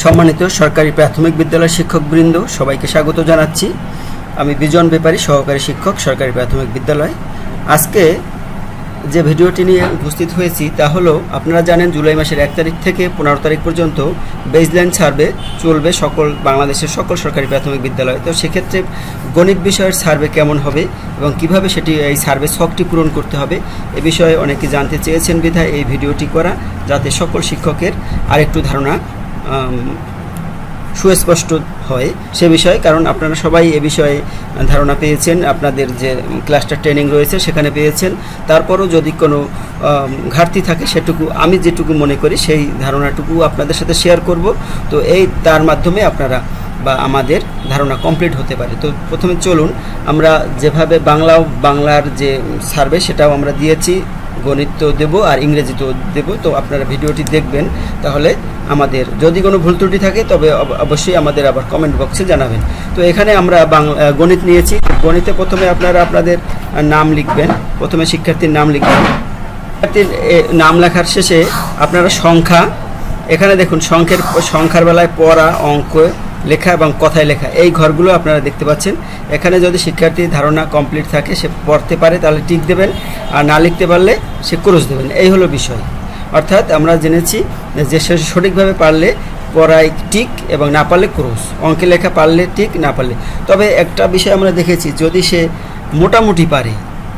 সম্মানিত সরকারি প্রাথমিক বিদ্যালয় শিক্ষকবৃন্দ, সবাইকে স্বাগত জানাচ্ছি। আমি বিজন ব্যাপারী সহকারী শিক্ষক, সরকারি প্রাথমিক বিদ্যালয়। আজকে যে ভিডিওটি নিয়ে উপস্থিত হয়েছি তা হলো, আপনারা জানেন জুলাই মাসের এক তারিখ থেকে পনেরো তারিখ পর্যন্ত বেজল্যান্ড সার্ভে চলবে সকল, বাংলাদেশের সকল সরকারি প্রাথমিক বিদ্যালয়। তো সেক্ষেত্রে গণিত বিষয়ের সার্ভে কেমন হবে এবং কীভাবে সেটি, এই সার্ভে ছকটি পূরণ করতে হবে, এ বিষয়ে অনেকে জানতে চেয়েছেন বিধায় এই ভিডিওটি করা, যাতে সকল শিক্ষকের আরেকটু ধারণা সুস্পষ্ট হয় সে বিষয়ে, কারণ আপনারা সবাই এ বিষয়ে ধারণা পেয়েছেন। আপনাদের যে ক্লাস্টার ট্রেনিং রয়েছে, সেখানে পেয়েছেন। তারপরও যদি কোনো ঘাটতি থাকে, সেটুকু আমি যেটুকু মনে করি, সেই ধারণাটুকু আপনাদের সাথে শেয়ার করব। তো এই, তার মাধ্যমে আপনারা বা আমাদের ধারণা কমপ্লিট হতে পারে। তো প্রথমে চলুন, আমরা যেভাবে বাংলা বাংলার যে সার্ভে, সেটাও আমরা দিয়েছি। গণিত তো দেবো আর ইংরেজি তো দেবো। তো আপনারা ভিডিওটি দেখবেন, তাহলে আমাদের যদি কোনো ভুল ত্রুটি থাকে, তবে অবশ্যই আমাদের আবার কমেন্ট বক্সে জানাবেন। তো এখানে আমরা গণিত নিয়েছি। গণিতে প্রথমে আপনারা আপনাদের নাম লিখবেন। প্রথমে শিক্ষার্থীর নাম লিখবেন। শিক্ষার্থীর নাম লেখার শেষে আপনারা সংখ্যা, এখানে দেখুন, সংখ্যের, সংখ্যার বেলায় পড়া, অঙ্ক লেখা এবং কথায় লেখা। এই ঘরগুলো আপনারা দেখতে পাচ্ছেন। এখানে যদি শিক্ষার্থীর ধারণা কমপ্লিট থাকে, সে পড়তে পারে, তাহলে টিক দেবেন। আর না লিখতে পারলে সে ক্রোশ দেবেন। এই হলো বিষয়। অর্থাৎ আমরা জেনেছি যে সে সঠিকভাবে পারলে পড়ায় টিক এবং না পারলে ক্রোশ। অঙ্কে লেখা পারলে টিক, না পারলে। তবে একটা বিষয় আমরা দেখেছি, যদি সে মোটামুটি পারে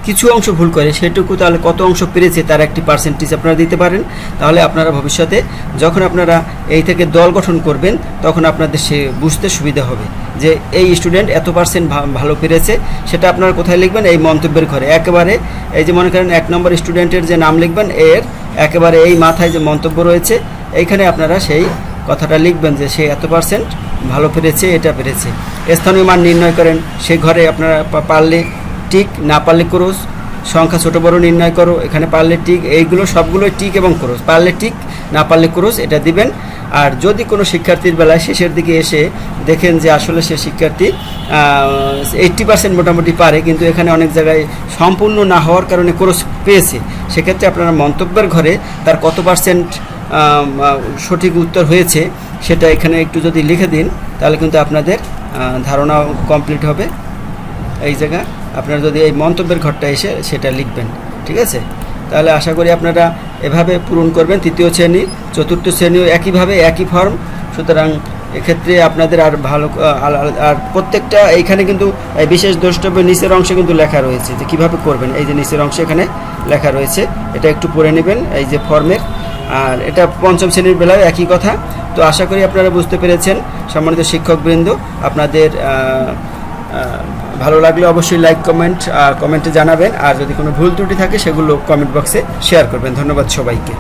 কিছু অংশ ভুল করে, সেটুকু তাহলে কত অংশ পেরেছে তার একটি পার্সেন্টেজ আপনারা দিতে পারেন। তাহলে আপনারা ভবিষ্যতে যখন আপনারা এই থেকে দল গঠন করবেন, তখন আপনাদের সে বুঝতে সুবিধা হবে যে এই স্টুডেন্ট এত পার্সেন্ট ভালো পেরেছে, সেটা আপনারা কোথায় লিখবেন? এই মন্তব্যের ঘরে। একেবারে এই যে মনে করেন এক নম্বর স্টুডেন্টের যে নাম লিখবেন, এর একেবারে এই মাথায় যে মন্তব্য রয়েছে, এইখানে আপনারা সেই কথাটা লিখবেন যে সে এত পার্সেন্ট ভালো পেরেছে, এটা পেরেছে। স্থানীয় মান নির্ণয় করেন, সে ঘরে আপনারা পারলে টিক না পারলে ক্রোশ সংখ্যা ছোট বড় নির্ণয় করো এখানে পারলে টিক এইগুলো সবগুলোই টিক এবং ক্রোশ। পারলে টিক না পারলে ক্রোশ এটা দিবেন। আর যদি কোনো শিক্ষার্থীর বেলায় শেষের দিকে এসে দেখেন যে আসলে সে শিক্ষার্থী এইট্টি পার্সেন্ট মোটামুটি পারে কিন্তু এখানে অনেক জায়গায় সম্পূর্ণ না হওয়ার কারণে ক্রোশ পেয়েছে সেক্ষেত্রে আপনারা মন্তব্যের ঘরে তার কত পার্সেন্ট সঠিক উত্তর হয়েছে সেটা এখানে একটু যদি লিখে দিন তাহলে কিন্তু আপনাদের আহ, ধারণাও কমপ্লিট হবে। এই জায়গা। আপনারা যদি এই মন্তব্যের ঘরটা এসে সেটা লিখবেন, ঠিক আছে? তাহলে আশা করি আপনারা এভাবে পূরণ করবেন। তৃতীয় শ্রেণি, চতুর্থ শ্রেণীও একইভাবে একই ফর্ম সুতরাং এক্ষেত্রে আপনাদের আর ভালো আর- প্রত্যেকটা এইখানে কিন্তু বিশেষ দ্রষ্টব্য নিচের অংশে কিন্তু লেখা রয়েছে যে কীভাবে করবেন। এই যে নিচের অংশে এখানে লেখা রয়েছে, এটা একটু পড়ে নেবেন এই যে ফর্মের। আর এটা পঞ্চম শ্রেণির বেলায় একই কথা। তো আশা করি আপনারা বুঝতে পেরেছেন, সম্মানিত শিক্ষকবৃন্দ, আপনাদের ভালো লাগলে অবশ্যই লাইক কমেন্ট কমেন্টে জানাবেন। আর যদি কোনো ভুল ত্রুটি থাকে, সেগুলো কমেন্ট বক্সে শেয়ার করবেন। ধন্যবাদ সবাইকে।